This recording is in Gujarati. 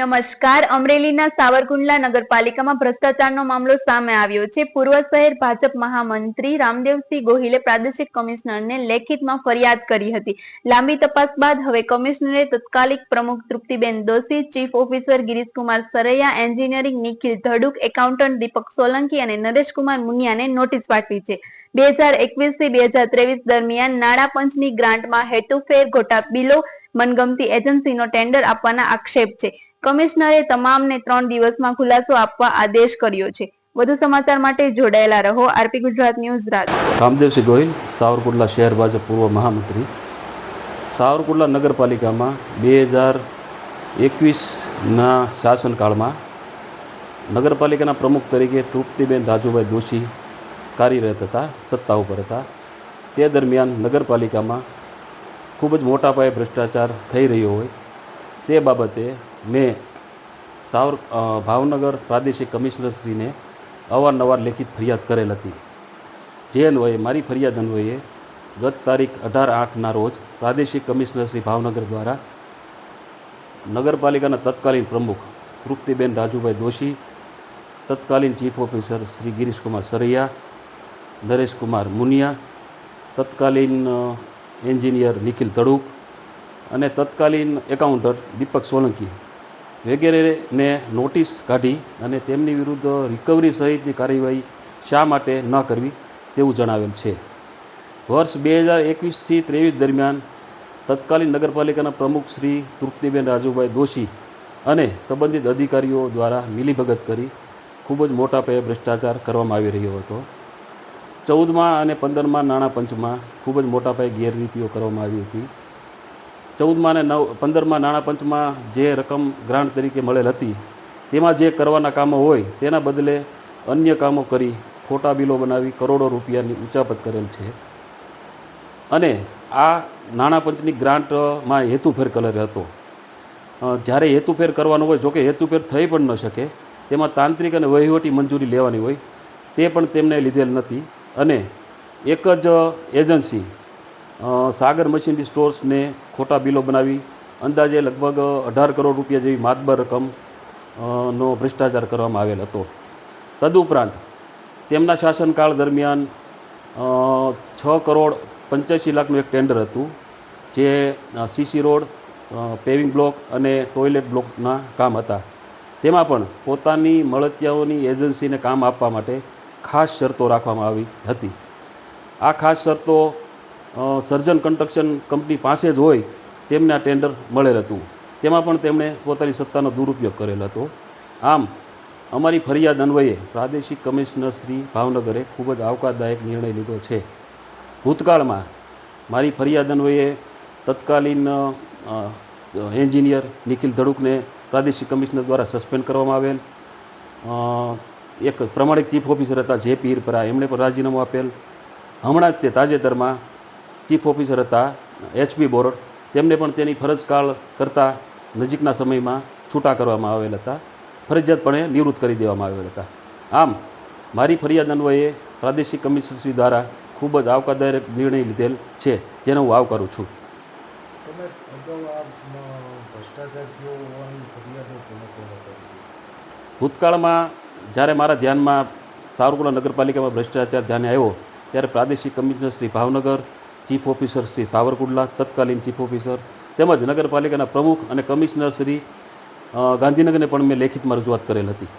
નમસ્કાર. અમરેલીના સાવરકુંડલા નગરપાલિકામાં ભ્રષ્ટાચારનો મામલો સામે આવ્યો છે. પૂર્વ શહેર ભાજપ મહામંત્રી રામદેવસિંહ ગોહિલે પ્રાદેશિક કમિશનરને લેખિતમાં ફરિયાદ કરી હતી. લાંબી તપાસ બાદ હવે કમિશનરે તત્કાલિક પ્રમુખ Triptiben Doshi, chief officer Girishkumar Saraiya, engineering Nikhil Dhaduk, accountant Deepak Solanki અને નરેશકુમાર મુનિયાને નોટિસ પાઠવી છે. બે હજાર એકવીસથી બે હજાર ત્રેવીસ દરમિયાન નાણાં પંચની ગ્રાન્ટમાં હેતુફેર ઘોટા બિલો મનગમતી એજન્સીનો ટેન્ડર આપવાના આક્ષેપ છે. કમિશનરે તમામને ત્રણ દિવસમાં ખુલાસો આપવા આદેશ કર્યો છે. વધુ સમાચાર માટે જોડાયેલા રહો. આરપી ગુજરાત ન્યૂઝ રાજ રામદેવસિંહ ગોહિલ, સાવરકુંડલા શહેર ભાજપ પૂર્વ મહામંત્રી. સાવરકુંડલા નગરપાલિકામાં બે હજાર એકવીસના શાસનકાળમાં નગરપાલિકાના પ્રમુખ તરીકે તૃપ્તિબેન રાજુભાઈ દોશી કાર્યરત હતા, સત્તા ઉપર હતા. તે દરમિયાન નગરપાલિકામાં ખૂબ જ મોટા પાયે ભ્રષ્ટાચાર થઈ રહ્યો હોય તે બાબતે મેં સાવર ભાવનગર પ્રાદેશિક કમિશનરશ્રીને અવારનવાર લેખિત ફરિયાદ કરેલ હતી. જે અન્વયે, મારી ફરિયાદ અન્વયે ગત તારીખ અઢાર આઠના રોજ પ્રાદેશિક કમિશનર શ્રી ભાવનગર દ્વારા નગરપાલિકાના તત્કાલીન પ્રમુખ તૃપ્તિબેન રાજુભાઈ દોશી, તત્કાલીન ચીફ ઓફિસર શ્રી ગિરીશકુમાર સરૈયા, નરેશકુમાર મુનિયા, તત્કાલીન એન્જિનિયર નિખિલ તડુક અને તત્કાલીન એકાઉન્ટર દીપક સોલંકી વગેરેને નોટિસ કાઢી અને તેમની વિરુદ્ધ રિકવરી સહિતની કાર્યવાહી શા માટે ન કરવી તેવું જણાવેલ છે. વર્ષ બે હજાર એકવીસથી ત્રેવીસ દરમિયાન તત્કાલીન નગરપાલિકાના પ્રમુખ શ્રી તૃપ્તિબેન રાજુભાઈ દોશી અને સંબંધિત અધિકારીઓ દ્વારા મિલીભગત કરી ખૂબ જ મોટા પાયે ભ્રષ્ટાચાર કરવામાં આવી રહ્યો હતો. ચૌદમાં અને પંદરમાં નાણાં પંચમાં ખૂબ જ મોટા પાયે ગેરરીતિઓ કરવામાં આવી હતી. ચૌદમાં અને નવ, પંદરમાં નાણાં પંચમાં જે રકમ ગ્રાન્ટ તરીકે મળેલ હતી, તેમાં જે કરવાના કામો હોય તેના બદલે અન્ય કામો કરી ખોટા બિલો બનાવી કરોડો રૂપિયાની ઉચાપત કરેલ છે. અને આ નાણાં પંચની ગ્રાન્ટમાં હેતુફેર કરેલ હતો. જ્યારે હેતુફેર કરવાનો હોય, જોકે હેતુફેર થઈ પણ ન શકે, તેમાં તાંત્રિક અને વહીવટી મંજૂરી લેવાની હોય, તે પણ તેમને લીધેલ નથી. અને એક જ એજન્સી સાગર મશીનરી સ્ટોર્સને ખોટા બિલો બનાવી, અંદાજે લગભગ અઢાર કરોડ રૂપિયા જેવી માતબર રકમ નો ભ્રષ્ટાચાર કરવામાં આવેલ હતો. તદુપરાંત તેમના શાસનકાળ દરમિયાન છ કરોડ પંચ્યાસી લાખનું એક ટેન્ડર હતું, જે સીસી રોડ પેવિંગ બ્લોક અને ટોયલેટ બ્લોકના કામ હતા. તેમાં પણ પોતાની મળતિયાઓની એજન્સીને કામ આપવા માટે ખાસ શરતો રાખવામાં આવી હતી. આ ખાસ શરતો સર્જન કન્સ્ટ્રક્શન કંપની પાસે જ હોય તેમને આ ટેન્ડર મળેલ હતું. તેમાં પણ તેમણે પોતાની સત્તાનો દુરુપયોગ કરેલ હતો. આમ, અમારી ફરિયાદ અન્વયે પ્રાદેશિક કમિશનર શ્રી ભાવનગરે ખૂબ જ આવકારદાયક નિર્ણય લીધો છે. ભૂતકાળમાં મારી ફરિયાદ અન્વયે તત્કાલીન એન્જિનિયર નિખિલ ધડુકને પ્રાદેશિક કમિશનર દ્વારા સસ્પેન્ડ કરવામાં આવેલ. એક પ્રમાણિક ચીફ ઓફિસર હતા જે પી હિરપરા એમણે પણ રાજીનામું આપેલ. હમણાં જ તે તાજેતરમાં ચીફ ઓફિસર હતા એચપી બોરડ. તેમને પણ તેની ફરજકાળ કરતાં નજીકના સમયમાં છૂટા કરવામાં આવેલ હતા. ફરજિયાતપણે નિવૃત્ત કરી દેવામાં આવેલ હતા. આમ મારી ફરિયાદ અન્વયે પ્રાદેશિક કમિશનરશ્રી દ્વારા ખૂબ જ આવકારદાયક નિર્ણય લીધેલ છે જેનો હું આવકારું છું. ભૂતકાળમાં જ્યારે મારા ધ્યાનમાં સાવરકુંડલા નગરપાલિકામાં ભ્રષ્ટાચાર ધ્યાને આવ્યો ત્યારે પ્રાદેશિક commissioner Shri Bhavnagar chief officer Shri Savarkundla, તત્કાલીન ચીફ ઓફિસર તેમજ નગરપાલિકાના પ્રમુખ અને કમિશનર શ્રી ગાંધીનગરને પણ મેં લેખિતમાં રજૂઆત કરેલ હતી.